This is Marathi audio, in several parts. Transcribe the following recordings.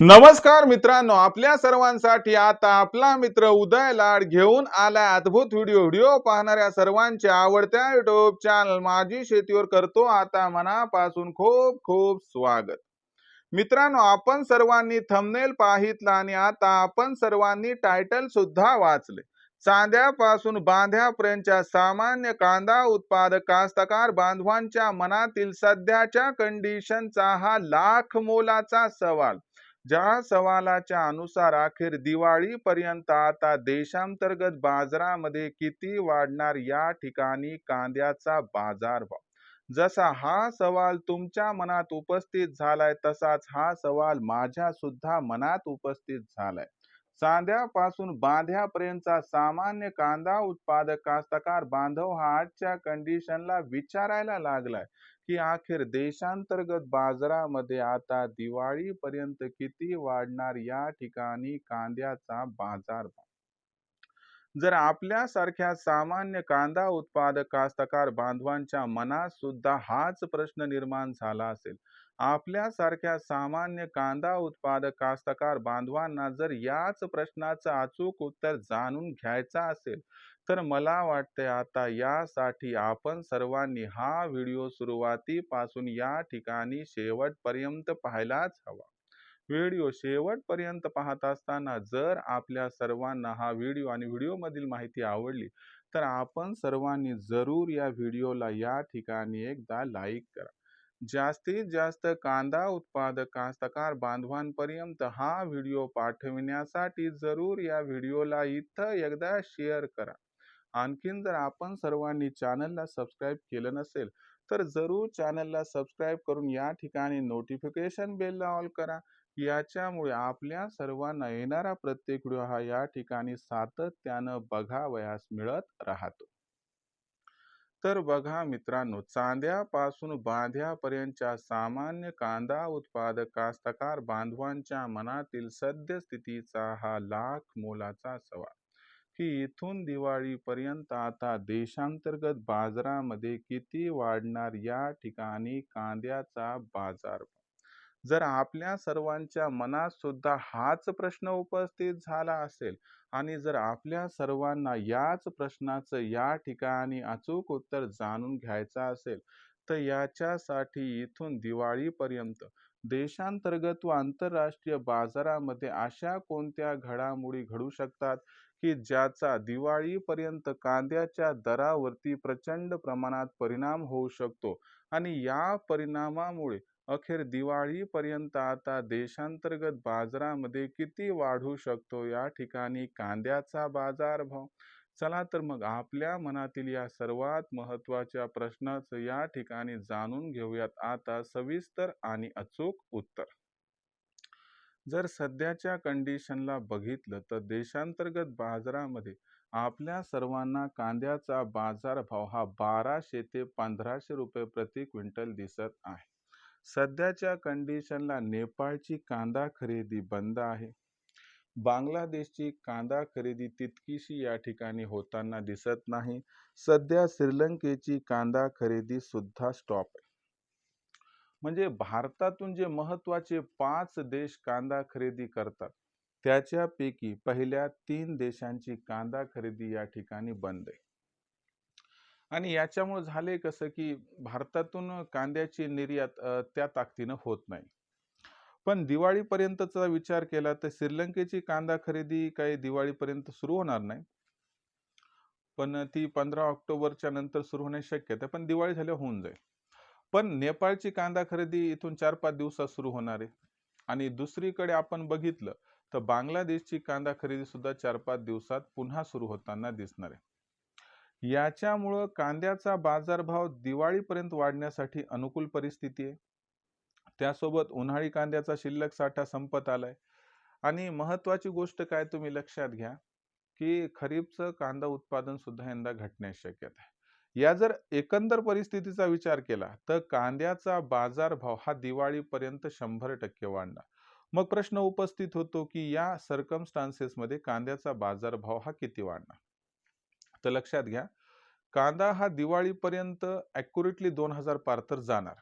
नमस्कार मित्रांनो आपल्या सर्वांसाठी आता आपला मित्र उदय लाड घेऊन आलाय अद्भुत व्हिडिओ. व्हिडिओ पाहणाऱ्या सर्वांच्या आवडत्या युट्यूब चॅनल माझी शेतीवर करतो. आता मनापासून खूप खूप स्वागत. मित्रांनो आपण सर्वांनी थंबनेल पाहितला आणि आता आपण सर्वांनी टायटल सुद्धा वाचले. चांद्यापासून बांध्यापर्यंतच्या सामान्य कांदा उत्पादक कास्तकार बांधवांच्या मनातील सध्याच्या कंडिशनचा हा लाख मोलाचा सवाल. ज्या सवालाच्या अनुसार अखेर दिवाळीपर्यंत आता देशांतर्गत बाजारामध्ये किती वाढणार या ठिकाणी कांद्याचा बाजारभाव जसा हा सवाल तुमच्या मनात उपस्थित झालाय तसाच हा सवाल माझ्या सुद्धा मनात उपस्थित झालाय. सांध्यापासून बांध्यापर्यंतचा सामान्य कांदा उत्पादक कास्तकार बांधव हा आजच्या कंडिशनला विचारायला लागलाय. की अखेर देशांतर्गत बाजारामध्ये आता दिवाळीपर्यंत किती वाढणार या ठिकाणी कांद्याचा बाजार जर आपल्यासारख्या सामान्य कांदा उत्पादक कास्तकार बांधवांच्या मनात सुद्धा हाच प्रश्न निर्माण झाला असेल. आपल्यासारख्या सामान्य कांदा उत्पादक कास्तकार बांधवांना जर याच प्रश्नाचं अचूक उत्तर जाणून घ्यायचं असेल तर मला वाटते आता यासाठी आपण सर्वांनी हा व्हिडिओ सुरुवातीपासून या ठिकाणी शेवटपर्यंत पाहायलाच हवा. व्हिडिओ शेवटपर्यंत पाहत असताना जर आपल्या सर्वांना हा व्हिडिओ आणि व्हिडिओमधील माहिती आवडली तर आपण सर्वांनी जरूर या व्हिडिओला या ठिकाणी एकदा लाईक करा. जास्तीत जास्त कांदा उत्पादक कास्तकार बांधवांपर्यंत हा व्हिडिओ पाठविण्यासाठी जरूर या व्हिडिओला इथं एकदा शेअर करा. आणखीन जर आपण सर्वांनी चॅनलला सबस्क्राईब केलं नसेल तर जरूर चॅनलला सबस्क्राईब करून या ठिकाणी नोटिफिकेशन बेलला ऑल करा. याच्यामुळे आपल्या सर्वांना येणारा प्रत्येक व्हिडिओ हा या ठिकाणी सातत्यानं बघावयास मिळत राहतो. तर बघा मित्रांनो चांद्यापासून बांध्यापर्यंतच्या सामान्य कांदा उत्पादक कास्तकार बांधवांच्या मनातील सद्यस्थितीचा हा लाख मोलाचा सवाल. की इथून दिवाळीपर्यंत आता देशांतर्गत बाजारामध्ये किती वाढणार या ठिकाणी कांद्याचा बाजार जर आपल्या सर्वांच्या मनात सुद्धा हाच प्रश्न उपस्थित झाला असेल आणि जर आपल्या सर्वांना याच प्रश्नाचं या ठिकाणी अचूक उत्तर जाणून घ्यायचं असेल तर याच्यासाठी इथून दिवाळीपर्यंत देशांतर्गत व आंतरराष्ट्रीय बाजारामध्ये अशा कोणत्या घडामोडी घडू शकतात की ज्याचा दिवाळीपर्यंत कांद्याच्या दरावरती प्रचंड प्रमाणात परिणाम होऊ शकतो? आणि या परिणामामुळे अखेर दिवाळीपर्यंत आता देशांतर्गत बाजारामध्ये किती वाढू शकतो? या ठिकाणी कांद्याचा बाजारभाव. चला तर मग आपल्या मनातील या सर्वात महत्त्वाच्या प्रश्नाचं या ठिकाणी जाणून घेऊयात. आता सविस्तर आणि अचूक उत्तर. जर सध्याच्या कंडिशनला बघितलं तर देशांतर्गत बाजारामध्ये आपल्या सर्वांना कांद्याचा बाजारभाव हा बाराशे ते पंधराशे रुपये प्रति क्विंटल दिसत आहे. सध्याच्या कंडिशनला नेपाळची कांदा खरेदी बंद आहे. बांगलादेशची कांदा खरेदी तितकीशी या ठिकाणी होताना दिसत नाही. सध्या श्रीलंकेची कांदा खरेदी सुद्धा स्टॉप आहे. म्हणजे भारतातून जे महत्त्वाचे पाच देश कांदा खरेदी करतात त्याच्यापैकी पहिल्या तीन देशांची कांदा खरेदी या ठिकाणी बंद आहे. आणि याच्यामुळे झाले कसं की भारतातून कांद्याची निर्यात त्या ताकदीनं होत नाही. पण दिवाळीपर्यंतचा विचार केला तर श्रीलंकेची कांदा खरेदी काही दिवाळीपर्यंत सुरू होणार नाही. पण ती पंधरा ऑक्टोबरच्या नंतर सुरू होण्याची शक्यता पण दिवाळी झाल्या होऊन जाईल. पण नेपाळची कांदा खरेदी इथून चार पाच दिवसात सुरू होणार आहे. आणि दुसरीकडे आपण बघितलं तर बांगलादेशची कांदा खरेदी सुद्धा चार पाच दिवसात पुन्हा सुरू होताना दिसणार आहे. याच्यामुळं कांद्याचा बाजारभाव दिवाळीपर्यंत वाढण्यासाठी अनुकूल परिस्थिती आहे. त्यासोबत उन्हाळी कांद्याचा शिल्लक साठा संपत आलाय. आणि महत्वाची गोष्ट काय तुम्ही लक्षात घ्या की खरीपचं कांदा उत्पादन सुद्धा यंदा घटण्याची शक्यता आहे. या जर एकंदर परिस्थितीचा विचार केला तर कांद्याचा बाजारभाव हा दिवाळीपर्यंत शंभर टक्के वाढणार. मग प्रश्न उपस्थित होतो की या सर्कमस्टान्सेसमध्ये कांद्याचा बाजारभाव हा किती वाढणार? तर लक्षात घ्या. कांदा हा दिवाळीपर्यंत ॲक्युरेटली दोन हजार पार तर जाणार.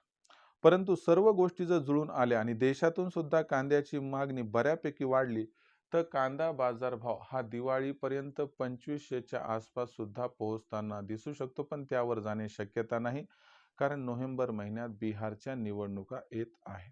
परंतु सर्व गोष्टी जर जुळून आल्या आणि देशातून सुद्धा कांद्याची मागणी बऱ्यापैकी वाढली तर कांदा बाजारभाव हा दिवाळीपर्यंत पंचवीसशेच्या आसपास सुद्धा पोहोचताना दिसू शकतो पण त्यावर जाणे शक्यता नाही कारण नोव्हेंबर महिन्यात बिहारच्या निवडणुका येत आहे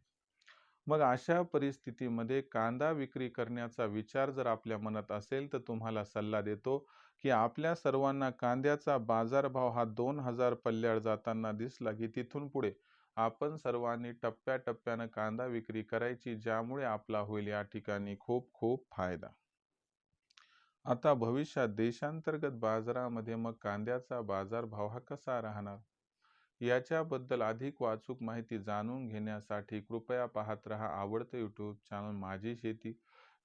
मग अशा परिस्थितीमध्ये कांदा विक्री करण्याचा विचार जर आपल्या मनात असेल तर तुम्हाला सल्ला देतो की आपल्या सर्वांना कांद्याचा बाजारभाव हा दोन हजार पल्ल्याड जाताना दिसला की तिथून पुढे आपण सर्वांनी टप्प्याटप्प्यानं कांदा विक्री करायची ज्यामुळे आपला होईल या ठिकाणी खूप खूप फायदा. आता भविष्यात देशांतर्गत बाजारामध्ये मग कांद्याचा बाजारभाव हा कसा राहणार? याच्याबद्दल अधिक वाचूक माहिती जाणून घेण्यासाठी कृपया पाहत रहा आवडतं यूट्यूब चॅनल माझी शेती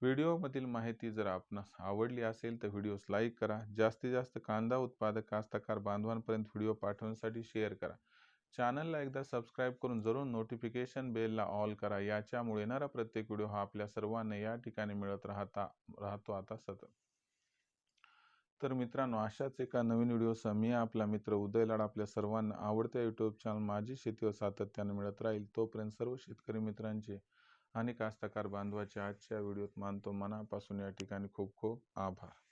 व्हिडिओमधील माहिती जर आपणास आवडली असेल तर व्हिडिओस लाईक करा. जास्तीत जास्त कांदा उत्पादक कास्तकार बांधवांपर्यंत व्हिडिओ पाठवण्यासाठी शेअर करा. चॅनलला एकदा सबस्क्राईब करून जरूर नोटिफिकेशन बेलला ऑल करा. याच्यामुळे येणारा प्रत्येक व्हिडिओ हा आपल्या सर्वांना या ठिकाणी मिळत राहता राहतो आता सतत. तर मित्रांनो अशाच एका नवीन व्हिडिओसह मी आपला मित्र उदय लाड आपल्या सर्वांना आवडत्या यूट्यूब चॅनल माझी शेतीवर सातत्याने मिळत राहील. तोपर्यंत सर्व शेतकरी मित्रांचे आणि कास्तकार बांधवाचे आजच्या व्हिडिओत मानतो मनापासून या ठिकाणी खूप खूप आभार.